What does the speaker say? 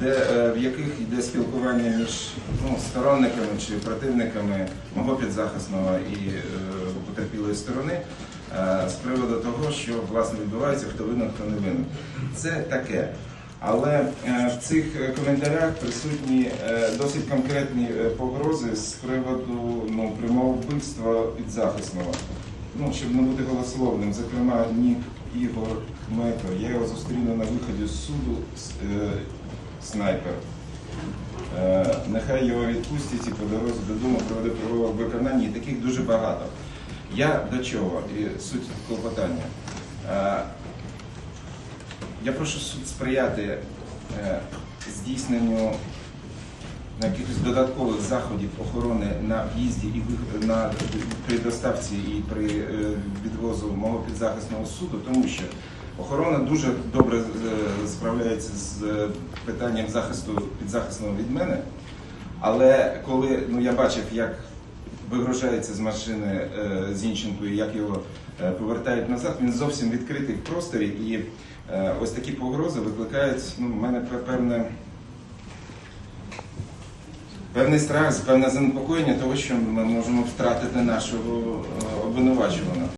де, е, в яких йде спілкування між ну, сторонниками чи противниками мого підзахисного і е, потерпілої сторони е, з приводу того, що власне відбувається, хто винен, хто не винен. Це таке. Але в цих коментарях присутні досить конкретні погрози з приводу ну, прямого вбивства підзахисного. Ну, щоб не бути голословним, зокрема, Нік Ігор Хмето. Я його зустріну на виході з суду снайпер. Е, нехай його відпустять і по дорозі додому проведе правове виконання, і таких дуже багато. Я до чого? І суть клопотання. Е, я прошу суд сприяти е, здійсненню якихось додаткових заходів охорони на в'їзді і на при доставці і при відвозу мого підзахисного суду, тому що охорона дуже добре е, справляється з е, питанням захисту підзахисного від мене. Але коли ну я бачив, як вигружається з машини е, Зінченко і як його е, повертають назад, він зовсім відкритий в просторі, і е, ось такі погрози викликають ну, в мене певне. Певний страх, певне занепокоєння того, що ми можемо втратити нашого е, обвинувачуваного.